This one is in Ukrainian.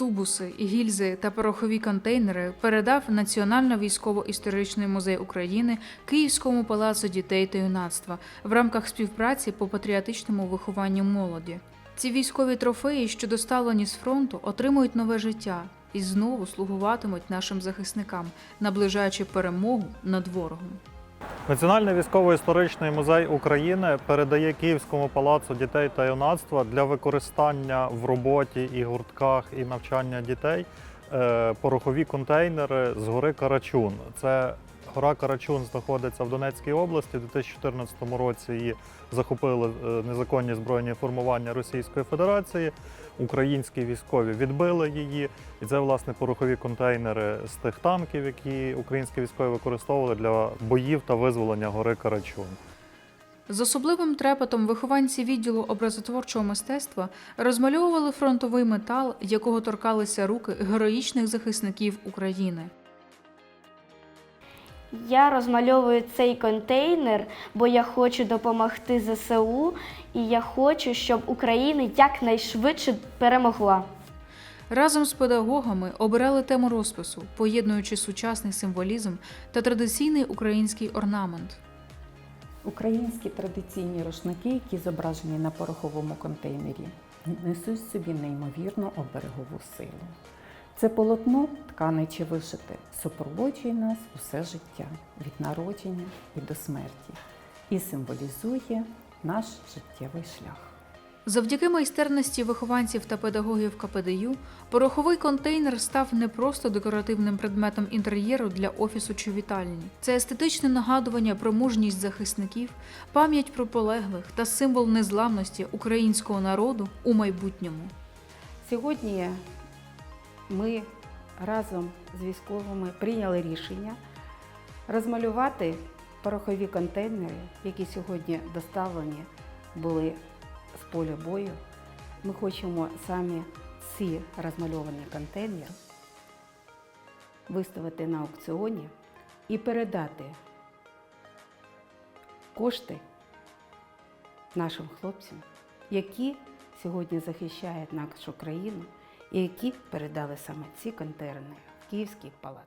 Тубуси, гільзи та порохові контейнери передав Національно військово-історичний музей України Київському палацу дітей та юнацтва в рамках співпраці по патріотичному вихованню молоді. Ці військові трофеї, що доставлені з фронту, отримують нове життя і знову слугуватимуть нашим захисникам, наближаючи перемогу над ворогом. Національний військово-історичний музей України передає Київському палацу дітей та юнацтва для використання в роботі і гуртках і навчання дітей е, порохові контейнери з гори Карачун. Це гора Карачун знаходиться в Донецькій області. У 2014 році її захопили е, незаконні збройні формування Російської Федерації. Українські військові відбили її, і це власне порохові контейнери з тих танків, які українські військові використовували для боїв та визволення гори Карачун. З особливим трепетом вихованці відділу образотворчого мистецтва розмальовували фронтовий метал, якого торкалися руки героїчних захисників України. Я розмальовую цей контейнер, бо я хочу допомогти ЗСУ, і я хочу, щоб Україна якнайшвидше перемогла. Разом з педагогами обирали тему розпису, поєднуючи сучасний символізм та традиційний український орнамент. Українські традиційні рушники, які зображені на пороховому контейнері, несуть в собі неймовірну оберегову силу. Це полотно, ткане чи вишите, супроводжує нас усе життя від народження і до смерті і символізує наш життєвий шлях. Завдяки майстерності вихованців та педагогів КПДЮ пороховий контейнер став не просто декоративним предметом інтер'єру для офісу чи вітальні. Це естетичне нагадування про мужність захисників, пам'ять про полеглих та символ незламності українського народу у майбутньому. Сьогодні ми разом з військовими прийняли рішення розмалювати порохові контейнери, які сьогодні доставлені були з поля бою. Ми хочемо самі ці розмальовані контейнери виставити на аукціоні і передати кошти нашим хлопцям, які сьогодні захищають нашу країну які передали саме ці контейнери в Київський палац.